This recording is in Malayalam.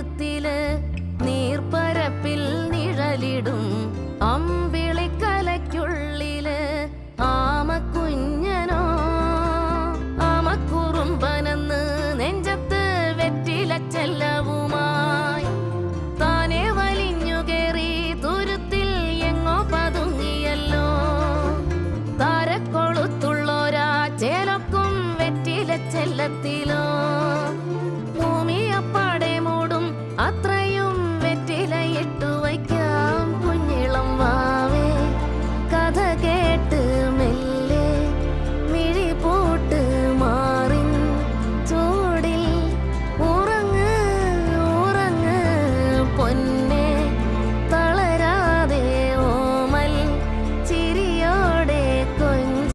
ഹൃദയത്തിലെ നീർപ്പരപ്പിൽ നിഴലിടും. അമ്മ The.